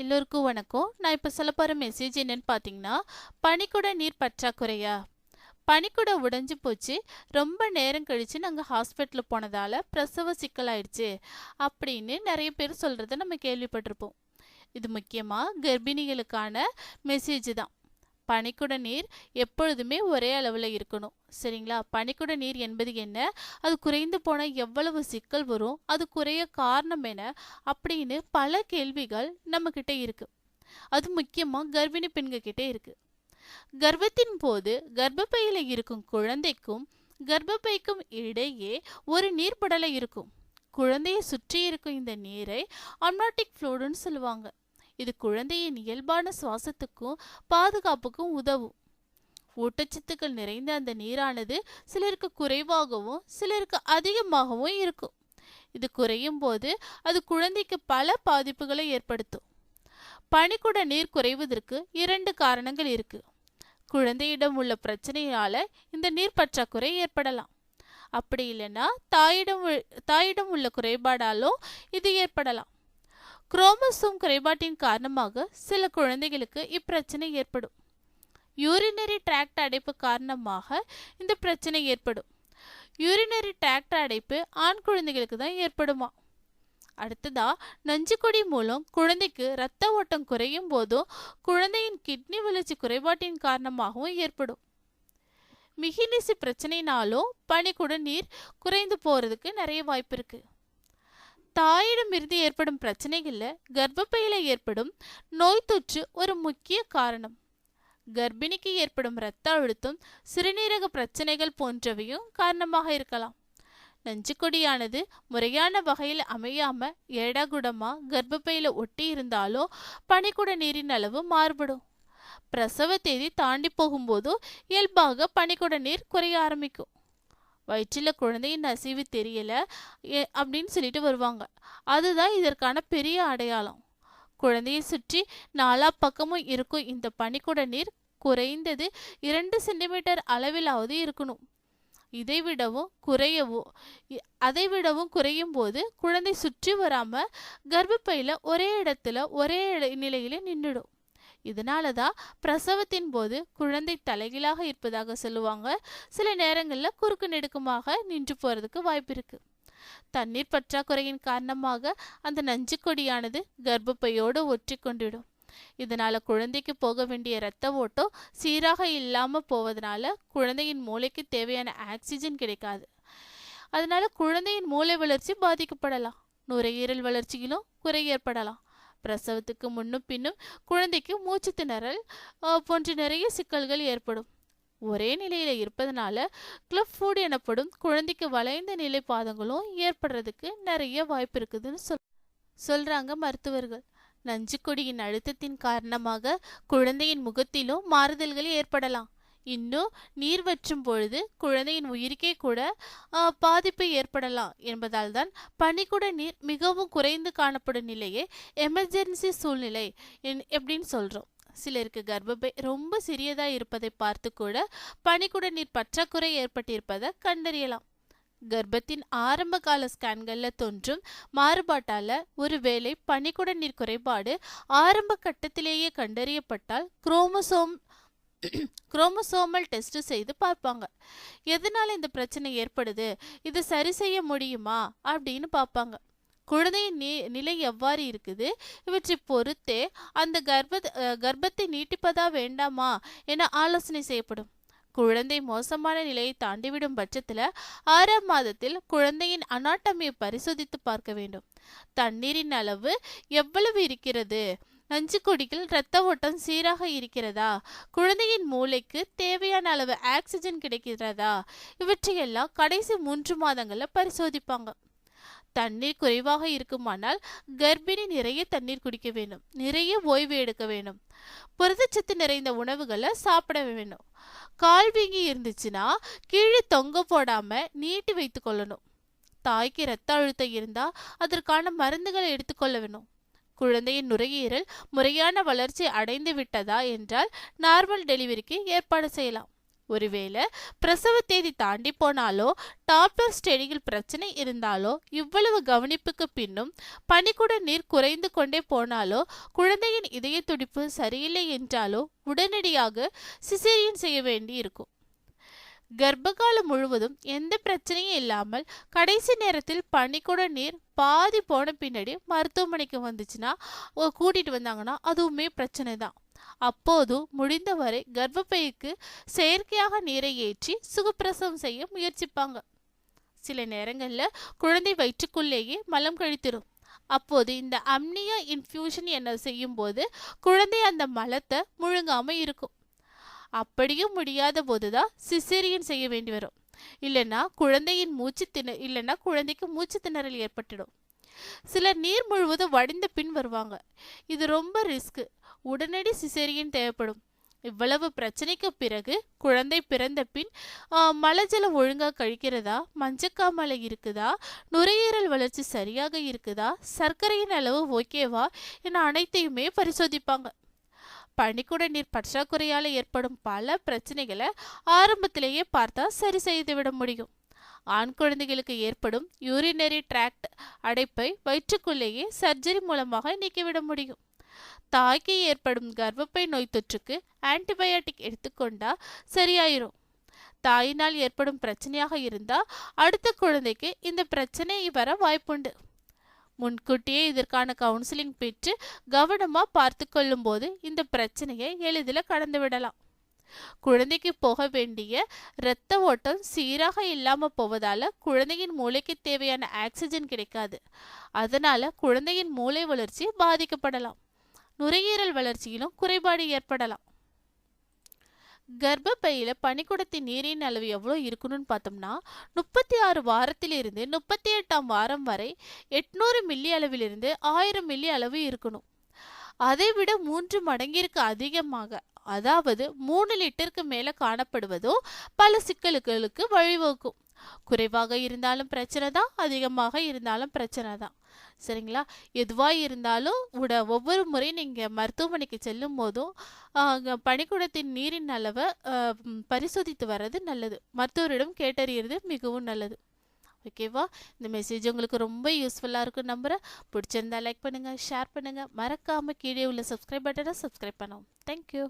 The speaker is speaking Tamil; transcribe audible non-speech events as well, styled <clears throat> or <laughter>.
எல்லோருக்கும் வணக்கம். நான் இப்போ சொல்ல போகிற மெசேஜ் என்னன்னு பார்த்தீங்கன்னா பனிக்குட நீர் பற்றாக்குறையா? பனிக்குட உடைஞ்சு போச்சு. ரொம்ப நேரம் கழித்து நாங்கள் ஹாஸ்பிட்டல் போனதால் பிரசவ சிக்கலாயிடுச்சு அப்படின்னு நிறைய பேர் சொல்கிறத நம்ம கேள்விப்பட்டிருப்போம். இது முக்கியமாக கர்ப்பிணிகளுக்கான மெசேஜ் தான். பனிக்குட நீர் எப்பொழுதுமே ஒரே அளவில் இருக்கணும். சரிங்களா? பனிக்குட நீர் என்பது என்ன? அது குறைந்து போனால் எவ்வளவு சிக்கல் வரும்? அது குறைய காரணம் என்ன? அப்படின்னு பல கேள்விகள் நம்மக்கிட்ட இருக்கு. அது முக்கியமாக கர்ப்பிணி பெண்கள் கிட்ட இருக்கு. கர்ப்பத்தின் போது கர்ப்பப்பையில் இருக்கும் குழந்தைக்கும் கர்ப்பப்பைக்கும் இடையே ஒரு நீர்ப்படலை இருக்கும். குழந்தையை சுற்றி இருக்கும் இந்த நீரை அம்னாட்டிக் ஃப்ளூடுன்னு சொல்லுவாங்க. இது குழந்தையின் இயல்பான சுவாசத்துக்கும் பாதுகாப்புக்கும் உதவும். ஊட்டச்சத்துக்கள் நிறைந்த அந்த நீரானது சிலருக்கு குறைவாகவும் சிலருக்கு அதிகமாகவும் இருக்கும். இது குறையும் போது அது குழந்தைக்கு பல பாதிப்புகளை ஏற்படுத்தும். பனிக்குட நீர் குறைவதற்கு இரண்டு காரணங்கள் இருக்கு. குழந்தையிடம் உள்ள பிரச்சனையால இந்த நீர் பற்றாக்குறை ஏற்படலாம். அப்படி இல்லைன்னா தாயிடம் தாயிடம் உள்ள குறைபாடாலும் இது ஏற்படலாம். குரோமோசோம் குறைபாட்டின் காரணமாக சில குழந்தைகளுக்கு இப்பிரச்சனை ஏற்படும். யூரினரி டிராக்ட் அடைப்பு காரணமாக இந்த பிரச்சனை ஏற்படும். யூரினரி டிராக்ட் அடைப்பு ஆண் குழந்தைகளுக்கு தான் ஏற்படுமா? அடுத்ததா நஞ்சுக்கொடி மூலம் குழந்தைக்கு இரத்த ஓட்டம் குறையும் போதும் குழந்தையின் கிட்னி வளர்ச்சி குறைபாட்டின் காரணமாகவும் ஏற்படும். மிகினிசி பிரச்சனைனாலும் பனிக்குட நீர் குறைந்து போறதுக்கு நிறைய வாய்ப்பு இருக்குது தாயிடமிருந்து ஏற்படும் பிரச்சனைகளில் கர்ப்பப்பையில் ஏற்படும் நோய் தொற்று ஒரு முக்கிய காரணம். கர்ப்பிணிக்கு ஏற்படும் இரத்த அழுத்தம் சிறுநீரக பிரச்சனைகள் போன்றவையும் காரணமாக இருக்கலாம். நஞ்சுக்கொடியானது முறையான வகையில் அமையாம ஏடாகுடமா கர்ப்பப்பையில ஒட்டி இருந்தாலோ பனிக்குட நீரின் அளவு மாறுபடும். பிரசவ தேதி தாண்டி போகும்போதோ இயல்பாக பனிக்குட நீர் குறைய ஆரம்பிக்கும். வயிற்றில் குழந்தையின் அசைவு தெரியல எ- அப்படின்னு சொல்லிட்டு வருவாங்க. அதுதான் இதற்கான பெரிய அடையாளம். குழந்தையை சுற்றி நாலா பக்கமும் இருக்கும். இந்த பனிக்குட நீர் குறைந்தது இரண்டு சென்டிமீட்டர் அளவிலாவது இருக்கணும். இதை விடவும் குறையவோ அதை விடவும் குறையும் போது குழந்தை சுற்றி வராம கர்ப்பப்பையில ஒரே இடத்துல ஒரே இட- நிலையில நின்றுடும். இதனால தான் பிரசவத்தின் போது குழந்தை தலைகீழாக இருப்பதாக சொல்லுவாங்க. சில நேரங்களில் குறுக்கு நெடுக்குமாக நின்று போகிறதுக்கு வாய்ப்பு இருக்கு. தண்ணீர் பற்றாக்குறையின் காரணமாக அந்த நஞ்சுக்கொடியானது கர்ப்பப்பையோடு ஒற்றி கொண்டிடும். இதனால குழந்தைக்கு போக வேண்டிய இரத்த ஓட்டம் சீராக இல்லாம போவதனால குழந்தையின் மூளைக்கு தேவையான ஆக்சிஜன் கிடைக்காது. அதனால குழந்தையின் மூளை வளர்ச்சி பாதிக்கப்படலாம். நுரையீரல் வளர்ச்சியிலும் குறை ஏற்படலாம். பிரசவத்துக்கு முன்னும் பின்னும் குழந்தைக்கு மூச்சு திணறல் போன்ற நிறைய சிக்கல்கள் ஏற்படும். ஒரே நிலையில இருப்பதனால கிளப் ஃபுட் எனப்படும் குழந்தைக்கு வளைந்த நிலை பாதங்களும் ஏற்படுறதுக்கு நிறைய வாய்ப்பு இருக்குதுன்னு சொல் சொல்றாங்க மருத்துவர்கள். நஞ்சுக்கொடியின் அழுத்தத்தின் காரணமாக குழந்தையின் முகத்திலும் மாறுதல்கள் ஏற்படலாம். இன்னும் நீர் வற்றும் பொழுது குழந்தையின் உயிருக்கே கூட பாதிப்பு ஏற்படலாம் என்பதால் தான் பனிக்குட நீர் மிகவும் குறைந்து காணப்படும் நிலையே எமர்ஜென்சி சூழ்நிலை என்- எப்படின்னு சொல்றோம். சிலருக்கு கர்ப்பப்பை ரொம்ப சிறியதா இருப்பதை பார்த்து கூட பனிக்குட நீர் பற்றாக்குறை ஏற்பட்டிருப்பதை கண்டறியலாம். கர்ப்பத்தின் ஆரம்ப கால ஸ்கேன்களில் தோன்றும் மாறுபாட்டால ஒருவேளை பனிக்குட நீர் குறைபாடு ஆரம்ப கட்டத்திலேயே கண்டறியப்பட்டால் குரோமோசோம் <clears throat> குரோமோசோமல் டெஸ்ட் செய்து பார்ப்பாங்க. எதனால இந்த பிரச்சனை ஏற்படுது? இதை சரி செய்ய முடியுமா? அப்படின்னு பார்ப்பாங்க. குழந்தையின் நி நிலை எவ்வாறு இருக்குது? இவற்றை பொறுத்தே அந்த கர்ப்ப கர்ப்பத்தை நீட்டிப்பதா வேண்டாமா என ஆலோசனை செய்யப்படும். குழந்தை மோசமான நிலையை தாண்டிவிடும் பட்சத்தில் ஆறாம் மாதத்தில் குழந்தையின் அனாட்டமியை பரிசோதித்து பார்க்க வேண்டும். தண்ணீரின் அளவு எவ்வளவு இருக்கிறது? நஞ்சுக்கொடிகள் இரத்த ஓட்டம் சீராக இருக்கிறதா? குழந்தையின் மூளைக்கு தேவையான அளவு ஆக்சிஜன் கிடைக்கிறதா? இவற்றையெல்லாம் கடைசி மூன்று மாதங்களில் பரிசோதிப்பாங்க. தண்ணீர் குறைவாக இருக்குமானால் கர்ப்பிணி நிறைய தண்ணீர் குடிக்க வேண்டும். நிறைய ஓய்வு எடுக்க வேண்டும். புரதச்சத்து நிறைந்த உணவுகளை சாப்பிட வேண்டும். கால் வீங்கி இருந்துச்சுன்னா கீழே தொங்க போடாம நீட்டி வைத்து கொள்ளணும். தாய்க்கு இரத்த அழுத்தம் இருந்தால் அதற்கான மருந்துகளை எடுத்துக்கொள்ள வேணும் குழந்தையின் நுரையீரல் முறையான வளர்ச்சி அடைந்து விட்டதா என்றால் நார்மல் டெலிவரிக்கு ஏற்பாடு செய்யலாம். ஒருவேளை பிரசவ தேதி தாண்டி போனாலோ டாப்லர் ஸ்டெடியில் பிரச்சனை இருந்தாலோ இவ்வளவு கவனிப்புக்கு பின்னும் பனிக்குட நீர் குறைந்து கொண்டே போனாலோ குழந்தையின் இதய துடிப்பு சரியில்லை என்றாலோ உடனடியாக சிசேரியன் செய்ய வேண்டி இருக்கும் கர்ப்பகாலம் முழுவதும் எந்த பிரச்சனையும் இல்லாமல் கடைசி நேரத்தில் பனிக்கூட நீர் பாதி போன பின்னாடி மருத்துவமனைக்கு வந்துச்சுன்னா கூட்டிட்டு வந்தாங்கன்னா அதுவுமே பிரச்சனை தான் அப்போது முடிந்தவரை கர்ப்பப்பைக்கு செயற்கையாக நீரை ஏற்றி சுகப்பிரசவம் செய்ய முயற்சிப்பாங்க. சில நேரங்களில் குழந்தை வயிற்றுக்குள்ளேயே மலம் கழித்திடும். அப்போது இந்த அம்னியா இன்ஃபியூஷன் என்ன செய்யும்போது குழந்தை அந்த மலத்தை முழுங்காமல் இருக்கும். அப்படியும் முடியாத போதுதான் சிசேரியன் செய்ய வேண்டி வரும். இல்லைன்னா குழந்தையின் மூச்சு திண இல்லைன்னா குழந்தைக்கு மூச்சு திணறல் ஏற்பட்டுடும். சிலர் நீர் முழுவதும் வடிந்த பின் வருவாங்க. இது ரொம்ப ரிஸ்க். உடனடி சிசேரியன் தேவைப்படும். இவ்வளவு பிரச்சனைக்கு பிறகு குழந்தை பிறந்த பின் ஆ, மலஜலம் ஒழுங்கா கழிக்கிறதா? மஞ்சக்காமலை இருக்குதா? நுரையீரல் வளர்ச்சி சரியாக இருக்குதா? சர்க்கரையின் அளவு ஓகேவா? என அனைத்தையுமே பரிசோதிப்பாங்க. பனிக்குட நீர் பற்றாக்குறையால் ஏற்படும் பல பிரச்சனைகளை ஆரம்பத்திலேயே பார்த்தா சரி செய்து விட முடியும். ஆண் குழந்தைகளுக்கு ஏற்படும் யூரினரி ட்ராக்ட் அடைப்பை வயிற்றுக்குள்ளேயே சர்ஜரி மூலமாக நீக்கிவிட முடியும். தாய்க்கு ஏற்படும் கர்ப்பப்பை நோய் தொற்றுக்கு ஆன்டிபயோட்டிக் எடுத்துக்கொண்டா சரியாயிரும். தாயினால் ஏற்படும் பிரச்சனையாக இருந்தால் அடுத்த குழந்தைக்கு இந்த பிரச்சனை வர வாய்ப்புண்டு. முன்கூட்டியே இதற்கான கவுன்சிலிங் பெற்று கவனமா பார்த்து கொள்ளும்போது இந்த பிரச்சனையை எளிதில் கடந்து விடலாம். குழந்தைக்கு போக வேண்டிய இரத்த ஓட்டம் சீராக இல்லாம போவதால குழந்தையின் மூளைக்கு தேவையான ஆக்சிஜன் கிடைக்காது. அதனால குழந்தையின் மூளை வளர்ச்சி பாதிக்கப்படலாம். நுரையீரல் வளர்ச்சியிலும் குறைபாடு ஏற்படலாம். கர்ப்பப்பையில் பனிக்கூடத்தின் நீரின் அளவு எவ்வளோ இருக்கணும்னு பார்த்தோம்னா முப்பத்தி ஆறு வாரத்திலிருந்து முப்பத்தி எட்டாம் வாரம் வரை எட்நூறு மில்லி அளவிலிருந்து ஆயிரம் மில்லி அளவு இருக்கணும். அதை விட மூன்று மடங்கிற்கு அதிகமாக அதாவது மூணு லிட்டருக்கு மேலே காணப்படுவதோ பல சிக்கல்களுக்கு வழிவகுக்கும். குறைவாக இருந்தாலும் பிரச்சனை தான் அதிகமாக இருந்தாலும் பிரச்சனை தான் சரிங்களா? எதுவாக இருந்தாலும் உட ஒவ்வொரு முறை நீங்கள் மருத்துவமனைக்கு செல்லும் போதும் பனிக்கூடத்தின் நீரின் அளவை பரிசோதித்து வர்றது நல்லது. மருத்துவரிடம் கேட்டறியறது மிகவும் நல்லது. ஓகேவா இந்த மெசேஜ் உங்களுக்கு ரொம்ப யூஸ்ஃபுல்லாக இருக்கும் நம்புகிறேன் பிடிச்சிருந்தா லைக் பண்ணுங்கள் ஷேர் பண்ணுங்கள் மறக்காமல் கீழே உள்ள சப்ஸ்கிரைப் பட்டனை சப்ஸ்கிரைப் பண்ணவும். தேங்க்யூ